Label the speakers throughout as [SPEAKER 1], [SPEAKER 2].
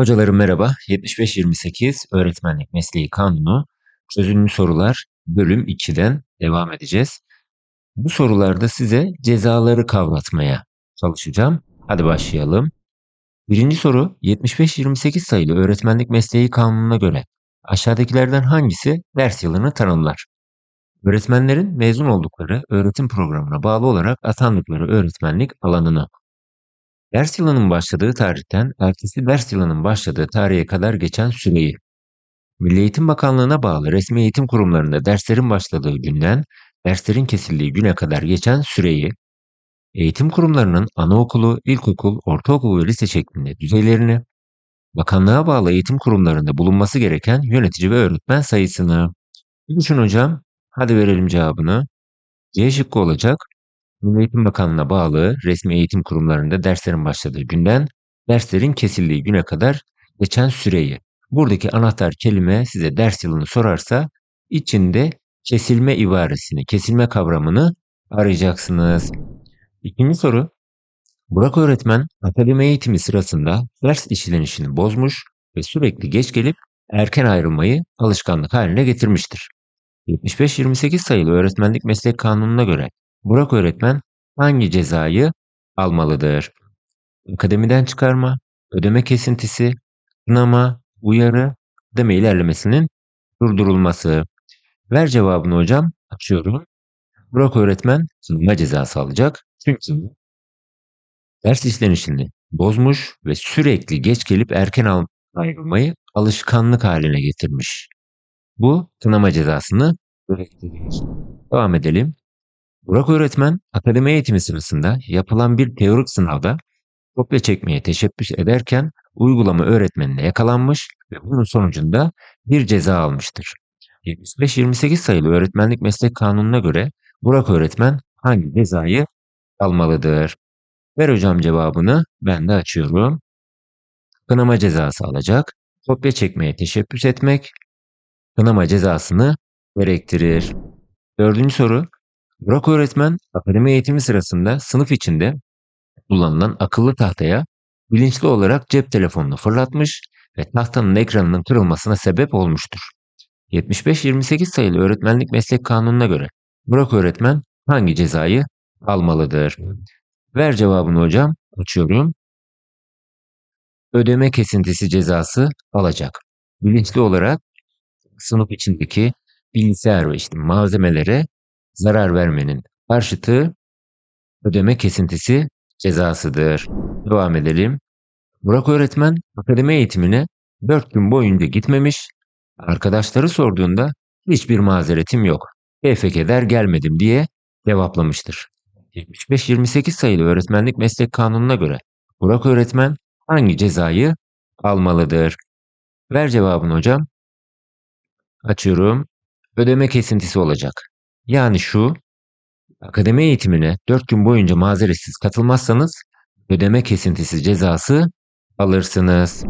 [SPEAKER 1] Hocalarım merhaba. 75-28 Öğretmenlik Mesleği Kanunu Çözümlü Sorular bölüm 2'den devam edeceğiz. Bu sorularda size cezaları kavratmaya çalışacağım. Hadi başlayalım. Birinci soru 75-28 sayılı Öğretmenlik Mesleği Kanunu'na göre aşağıdakilerden hangisi ders yılını tanımlar? Öğretmenlerin mezun oldukları öğretim programına bağlı olarak atandıkları öğretmenlik alanını Ders yılının başladığı tarihten ertesi ders yılının başladığı tarihe kadar geçen süreyi, Milli Eğitim Bakanlığı'na bağlı resmi eğitim kurumlarında derslerin başladığı günden derslerin kesildiği güne kadar geçen süreyi, eğitim kurumlarının anaokulu, ilkokul, ortaokul ve lise şeklinde düzeylerini, bakanlığa bağlı eğitim kurumlarında bulunması gereken yönetici ve öğretmen sayısını. Düşün hocam, hadi verelim cevabını. C şıkkı olacak. Milli Eğitim Bakanlığı'na bağlı resmi eğitim kurumlarında derslerin başladığı günden derslerin kesildiği güne kadar geçen süreyi. Buradaki anahtar kelime size ders yılını sorarsa içinde kesilme ibaresini, kesilme kavramını arayacaksınız. İkinci soru. Burak öğretmen akademi eğitimi sırasında ders işlenişini bozmuş ve sürekli geç gelip erken ayrılmayı alışkanlık haline getirmiştir. 75-28 sayılı öğretmenlik meslek kanununa göre Burak öğretmen hangi cezayı almalıdır? Akademiden çıkarma, ödeme kesintisi, sınama, uyarı, ödeme ilerlemesinin durdurulması. Ver cevabını hocam. Açıyorum. Burak öğretmen sınama cezası alacak. Çünkü ders işlenişini bozmuş ve sürekli geç gelip erken ayrılmayı alışkanlık haline getirmiş. Bu kınama cezasını gerektirir. Devam edelim. Burak öğretmen akademi eğitimi sırasında yapılan bir teorik sınavda kopya çekmeye teşebbüs ederken uygulama öğretmenine yakalanmış ve bunun sonucunda bir ceza almıştır. 75-28 sayılı öğretmenlik meslek kanununa göre Burak öğretmen hangi cezayı almalıdır? Ver hocam cevabını ben de açıyorum. Kınama cezası alacak. Kopya çekmeye teşebbüs etmek kınama cezasını gerektirir. Dördüncü soru Burak öğretmen akademi eğitimi sırasında sınıf içinde kullanılan akıllı tahtaya bilinçli olarak cep telefonunu fırlatmış ve tahtanın ekranının kırılmasına sebep olmuştur. 75-28 sayılı öğretmenlik meslek kanununa göre Burak öğretmen hangi cezayı almalıdır? Ver cevabını hocam. Açıyorum. Ödeme kesintisi cezası alacak. Bilinçli olarak sınıf içindeki bilgisayar ve işte malzemelere zarar vermenin karşıtı ödeme kesintisi cezasıdır. Devam edelim. Burak öğretmen akademi eğitimine 4 gün boyunca gitmemiş. Arkadaşları sorduğunda hiçbir mazeretim yok. Keyfe keder gelmedim diye cevaplamıştır. 75-28 sayılı öğretmenlik meslek kanununa göre Burak öğretmen hangi cezayı almalıdır? Ver cevabını hocam. Açıyorum. Ödeme kesintisi olacak. Yani şu, akademi eğitimine 4 gün boyunca mazeretsiz katılmazsanız ödeme kesintisi cezası alırsınız.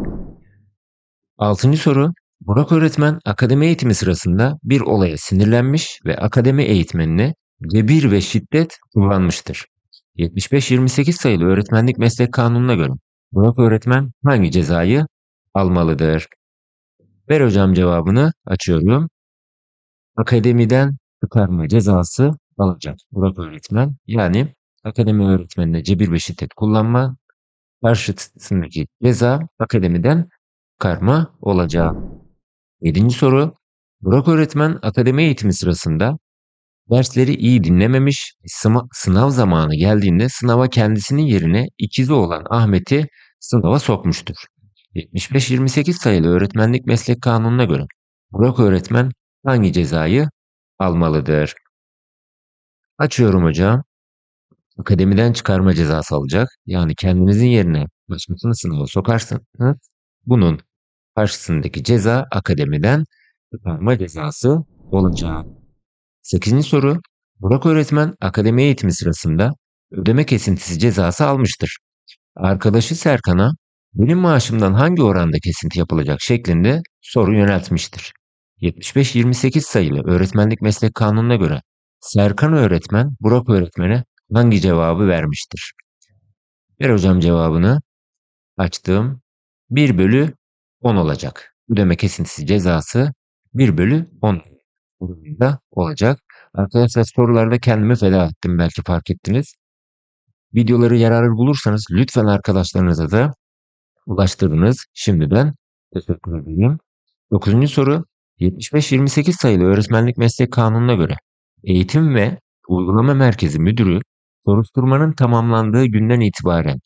[SPEAKER 1] Altıncı soru. Burak öğretmen akademi eğitimi sırasında bir olaya sinirlenmiş ve akademi eğitmenine cebir ve şiddet kullanmıştır. 75-28 sayılı öğretmenlik meslek kanununa göre Burak öğretmen hangi cezayı almalıdır? Ver hocam cevabını açıyorum. Akademiden çıkarma cezası alacak Burak öğretmen. Yani akademi öğretmenine cebir ve şiddet kullanma karşısındaki ceza akademiden çıkarma olacak. Yedinci soru. Burak öğretmen akademi eğitimi sırasında dersleri iyi dinlememiş, sınav zamanı geldiğinde sınava kendisinin yerine ikizi olan Ahmet'i sınava sokmuştur. 75-28 sayılı öğretmenlik meslek kanununa göre Burak öğretmen hangi cezayı almalıdır. Açıyorum hocam. Akademiden çıkarma cezası alacak. Yani kendinizin yerine başkasını sınava sokarsınız. Bunun karşısındaki ceza akademiden çıkarma cezası olacak. Sekizinci soru. Burak öğretmen akademi eğitimi sırasında ödeme kesintisi cezası almıştır. Arkadaşı Serkan'a benim maaşımdan hangi oranda kesinti yapılacak şeklinde soru yöneltmiştir. 75-28 sayılı öğretmenlik meslek kanununa göre Serkan öğretmen Burak öğretmene hangi cevabı vermiştir? Ver hocam cevabını. Açtım. 1 bölü 10 olacak. Ödeme kesintisi cezası 1 bölü 10 durumunda olacak. Arkadaşlar sorularda kendimi feda ettim belki fark ettiniz. Videoları yararlı bulursanız lütfen arkadaşlarınıza da ulaştırınız. Şimdiden teşekkür ederim. 9. soru 75-28 sayılı öğretmenlik meslek kanununa göre eğitim ve uygulama merkezi müdürü soruşturmanın tamamlandığı günden itibaren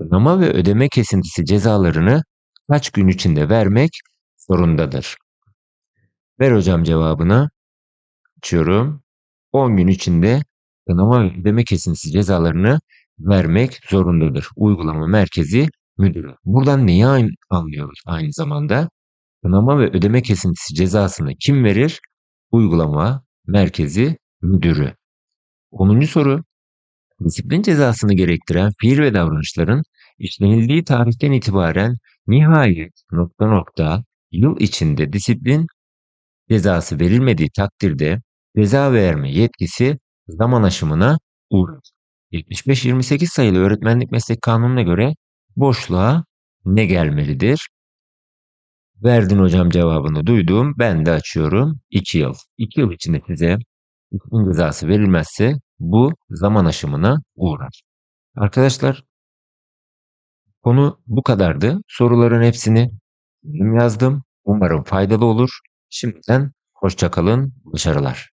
[SPEAKER 1] sınama ve ödeme kesintisi cezalarını kaç gün içinde vermek zorundadır? Ver hocam cevabını. Açıyorum. 10 gün içinde sınama ve ödeme kesintisi cezalarını vermek zorundadır. Uygulama merkezi müdürü. Buradan neyi an- anlıyoruz aynı zamanda? Sınama ve ödeme kesintisi cezasını kim verir? Uygulama merkezi müdürü. 10. soru. Disiplin cezasını gerektiren fiil ve davranışların işlenildiği tarihten itibaren nihayet nokta nokta yıl içinde disiplin cezası verilmediği takdirde ceza verme yetkisi zaman aşımına uğrar. 75-28 sayılı öğretmenlik meslek kanununa göre boşluğa ne gelmelidir? Verdin hocam cevabını duydum. Ben de açıyorum. 2 yıl. 2 yıl içinde size disiplin cezası verilmezse bu zaman aşımına uğrar. Arkadaşlar konu bu kadardı. Soruların hepsini yazdım. Umarım faydalı olur. Şimdiden hoşçakalın, başarılar.